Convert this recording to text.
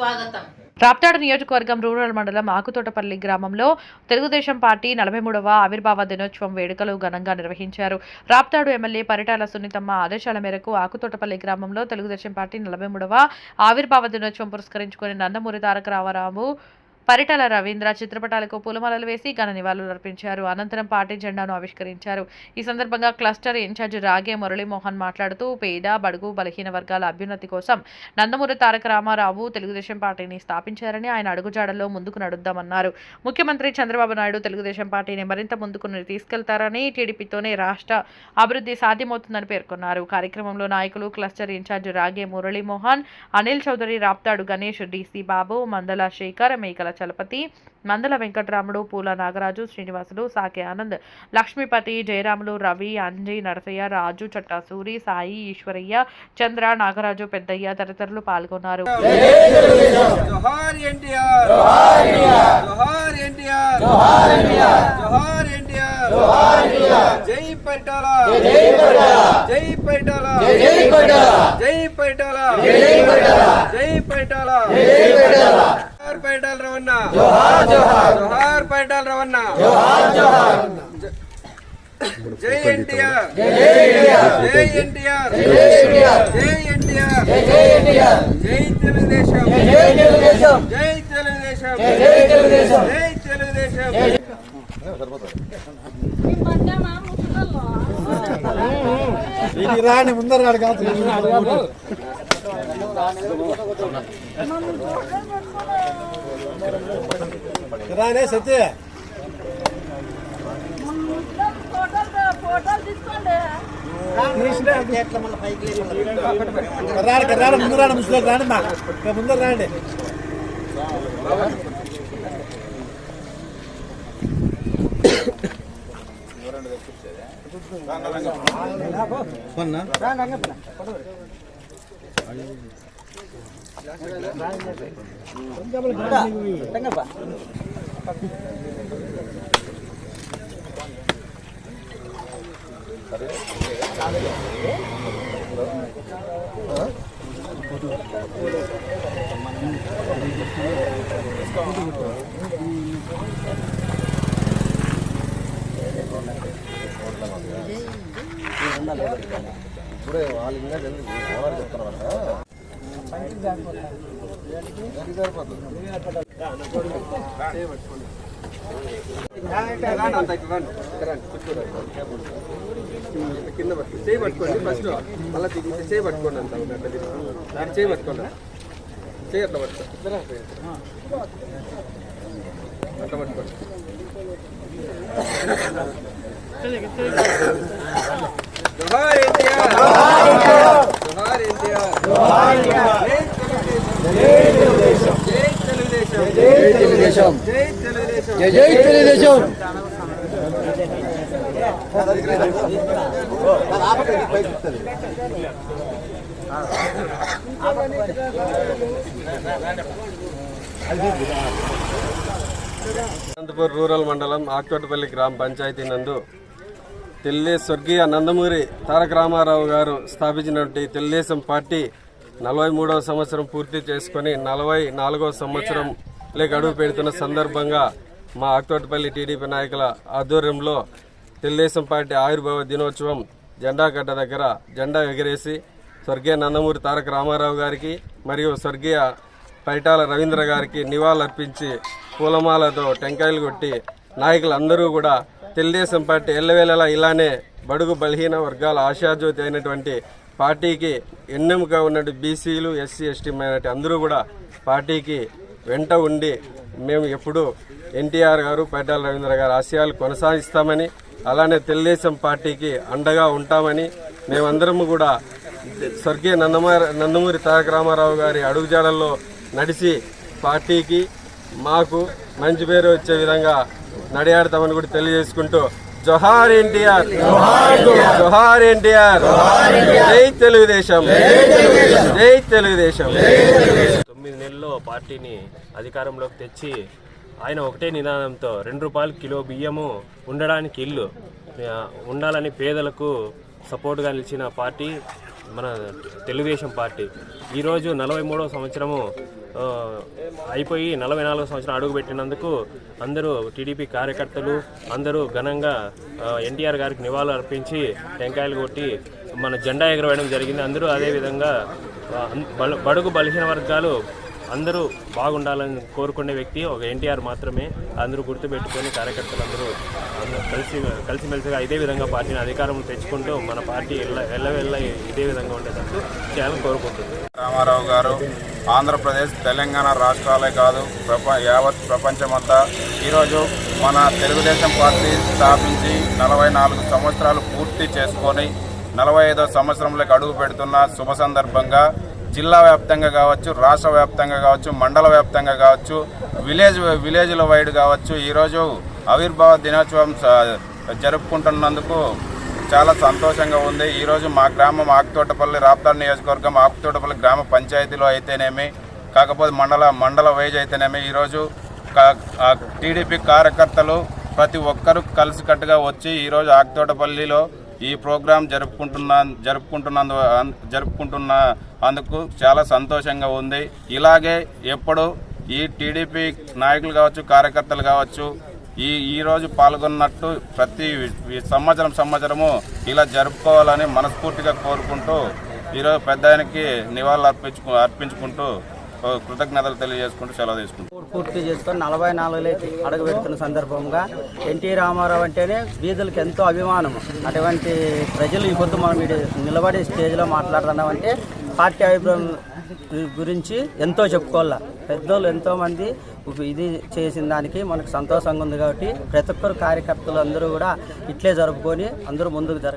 స్వాగతం. రాప్తాడు నియోజకవర్గం రూరల్ మండలం ఆకుతోటపల్లి గ్రామంలో తెలుగుదేశం పార్టీ నలభై మూడవ ఆవిర్భావ దినోత్సవం వేడుకలు ఘనంగా నిర్వహించారు. రాప్తాడు ఎమ్మెల్యే పరిటాల సున్నితమ్మ ఆదేశాల మేరకు ఆకుతోటపల్లి గ్రామంలో తెలుగుదేశం పార్టీ నలభై మూడవ ఆవిర్భావ దినోత్సవం పురస్కరించుకుని నందమూరి తారక రామారావు పరిటల రవీంద్ర చిత్రపటాలకు పూలమాలలు వేసి ఘన నివాళులు అర్పించారు. అనంతరం పార్టీ జెండాను ఆవిష్కరించారు. ఈ సందర్భంగా క్లస్టర్ ఇన్ఛార్జ్ రాగే మురళీమోహన్ మాట్లాడుతూ పేద బడుగు బలహీన వర్గాల అభ్యున్నతి కోసం నందమూరి తారక రామారావు తెలుగుదేశం పార్టీని స్థాపించారని ఆయన అడుగుజాడల్లో ముందుకు నడుద్దామన్నారు. ముఖ్యమంత్రి చంద్రబాబు నాయుడు తెలుగుదేశం పార్టీని మరింత ముందుకు తీసుకెళ్తారని టీడీపీతోనే రాష్ట్ర అభివృద్ధి సాధ్యమవుతుందని పేర్కొన్నారు. కార్యక్రమంలో నాయకులు cluster in-charge Rage Muralimohan Anil Chowdary Raptadu Ganesh DC Babu Mandala Sekhar Mekala Chalapathi మందల వెంకటరాముడు పూల నాగరాజు శ్రీనివాసులు సాకే ఆనంద్ లక్ష్మీపతి జయరాములు రవి అంజయ్ నరసయ్య రాజు చట్టాసూరి సాయి ఈశ్వరయ్య చంద్ర నాగరాజు పెద్దయ్య తదితరులు పాల్గొన్నారు. జై పైటాలా. జై పైటాలా. జై పైటాలా. జై పైటాలా. జై పైటాలా. జై పరిటాల జై పరిటాల జోహార్ పరిటాల రవణ. జోహార్ పరిటాల రవణ జై ఎన్టీఆర్. జై ఎన్టీఆర్. జై ఎన్టీఆర్. జై తెలుగుదేశం. జై తెలుగుదేశం. జై తెలుగుదేశం. జై తెలుగుదేశం. ఇది రాని ముందర కాదు రానే సత్య. రాడు రాడు ముందు రాడు ముసలి రాండి మా. ముందర రాండి. రాండి అంతా ఇక్కడ రండి ఇక్కడ రండి కూర్చోరండి ఇట్లా కింద పట్టు చేయి పట్టుకోండి ఫస్ట్ మళ్ళీ దిగి చేయి పట్టుకోండి అంత దాన్ని చేయి పట్టుకోండి చేయి అట్లా పట్టుకో అట్లా పట్టుకోండి జోహార్ ఎన్టీఆర్ తెలుగుదేశం జై తెలుగుదేశం జై తెలుగుదేశం అనంతపూర్ రూరల్ మండలం ఆక్కోటపల్లి గ్రామ పంచాయతీ నందు తెల్లే స్వర్గీయ నందమూరి తారక రామారావు గారు స్థాపించినటువంటి తెలుగుదేశం పార్టీ నలభై మూడవ సంవత్సరం పూర్తి చేసుకొని నలభై నాలుగవ సంవత్సరం లేక అడుగు పెడుతున్న సందర్భంగా మా ఆక్తోటపల్లి టీడీపీ నాయకుల ఆధ్వర్యంలో తెలుగుదేశం పార్టీ ఆవిర్భావ దినోత్సవం జెండా దగ్గర జెండా ఎగరేసి స్వర్గీయ నందమూరి తారక రామారావు గారికి మరియు స్వర్గీయ పైటాల రవీంద్ర గారికి నివాళులర్పించి పూలమాలతో టెంకాయలు కొట్టి నాయకులందరూ కూడా తెలుగుదేశం పార్టీ ఎల్లవేళలా ఇలానే బడుగు బలహీన వర్గాల ఆశాజ్యోతి అయినటువంటి పార్టీకి ఎన్నెముక ఉన్నట్టు బీసీలు ఎస్సీ ఎస్టీ మైనార్టీ అందరూ కూడా పార్టీకి వెంట ఉండి మేము ఎప్పుడూ ఎన్టీఆర్ గారు పరిటాల రవీంద్ర గారు ఆశయాలు కొనసాగిస్తామని అలానే తెలుగుదేశం పార్టీకి అండగా ఉంటామని మేమందరము కూడా స్వర్గీయ నందమూరి నందమూరి తారక రామారావు గారి అడుగుజాడల్లో నడిచి పార్టీకి మాకు మంచి పేరు వచ్చే విధంగా నడియాడతామని కూడా తెలియజేసుకుంటూ జోహార్ ఎన్టీఆర్. జోహార్ ఎన్టీఆర్. జై తెలుగుదేశం. జై తెలుగుదేశం. తొమ్మిది నెలల్లో పార్టీని అధికారంలోకి తెచ్చి ఆయన ఒకటే నినాదంతో రెండు రూపాయలు కిలో బియ్యము ఉండడానికి ఇల్లు ఉండాలని పేదలకు సపోర్ట్గా నిలిచిన పార్టీ మన తెలుగుదేశం పార్టీ. ఈరోజు నలభై మూడవ సంవత్సరము అయిపోయి నలభై నాలుగు సంవత్సరం అడుగు పెట్టినందుకు అందరూ టీడీపీ కార్యకర్తలు అందరూ ఘనంగా ఎన్టీఆర్ గారికి నివాళులు అర్పించి టెంకాయలు కొట్టి మన జెండా ఎగరవేయడం జరిగింది. అందరూ అదేవిధంగా బడుగు బలహీన వర్గాలు అందరూ బాగుండాలని కోరుకునే వ్యక్తి ఒక ఎన్టీఆర్ మాత్రమే. అందరూ గుర్తుపెట్టుకొని కార్యకర్తలందరూ కలిసి కలిసిమెలిసిగా ఇదే విధంగా పార్టీని అధికారం తెచ్చుకుంటూ మన పార్టీ ఎల్ల ఎల్లవెల్ల ఇదే విధంగా ఉండేటట్టు చేయాలని కోరుకుంటుంది రామారావు గారు ఆంధ్రప్రదేశ్ తెలంగాణ రాష్ట్రాలే కాదు ప్రప యావత్ ప్రపంచమంతా ఈరోజు మన తెలుగుదేశం పార్టీ స్థాపించి నలభై నాలుగు సంవత్సరాలు పూర్తి చేసుకొని నలభై ఐదో సంవత్సరంలోకి అడుగు పెడుతున్న శుభ సందర్భంగా జిల్లా వ్యాప్తంగా కావచ్చు రాష్ట్ర వ్యాప్తంగా కావచ్చు మండల వ్యాప్తంగా కావచ్చు విలేజ్ విలేజ్ల వైడ్ కావచ్చు ఈరోజు ఆవిర్భావ దినోత్సవం జరుపుకుంటున్నందుకు చాలా సంతోషంగా ఉంది. ఈరోజు మా గ్రామం ఆకుతోటపల్లి రాప్తాడు నియోజకవర్గం ఆకుతోటపల్లి గ్రామ పంచాయతీలో అయితేనేమి కాకపోతే మండల మండల వైజ్ అయితేనేమి ఈరోజు టీడీపీ కార్యకర్తలు ప్రతి ఒక్కరూ కలిసికట్టుగా వచ్చి ఈరోజు ఆకుతోటపల్లిలో ఈ ప్రోగ్రాం జరుపుకుంటున్న జరుపుకుంటున్నందు జరుపుకుంటున్న అందుకు చాలా సంతోషంగా ఉంది. ఇలాగే ఎప్పుడు ఈ టీడీపీ నాయకులు కావచ్చు కార్యకర్తలు కావచ్చు ఈ ఈరోజు పాల్గొన్నట్టు ప్రతి సంవత్సరం సంవత్సరము ఇలా జరుపుకోవాలని మనస్ఫూర్తిగా కోరుకుంటూ ఈరోజు పెద్ద ఆయనకి నివాళులు అర్పించుకు అర్పించుకుంటూ కృతజ్ఞతలు తెలియజేసుకుంటూ సెలవు తీసుకుంటాం. పూర్తి చేసుకొని నలభై నాలుగులోకి అడుగు పెడుతున్న సందర్భంగా ఎన్టీ రామారావు అంటేనే బీదలకు ఎంతో అభిమానం. అటువంటి ప్రజలు ఈ పొద్దు మనం నిలబడే నిలబడి స్టేజ్లో మాట్లాడుతున్నామంటే పార్టీ అభిప్రాయం గురించి ఎంతో చెప్పుకోవాల. పెద్దోళ్ళు ఎంతోమంది ఇది చేసిన దానికి మనకు సంతోషంగా ఉంది కాబట్టి ప్రతి ఒక్కరు కార్యకర్తలు అందరూ కూడా ఇట్లే జరుపుకొని అందరూ ముందుకు జరగ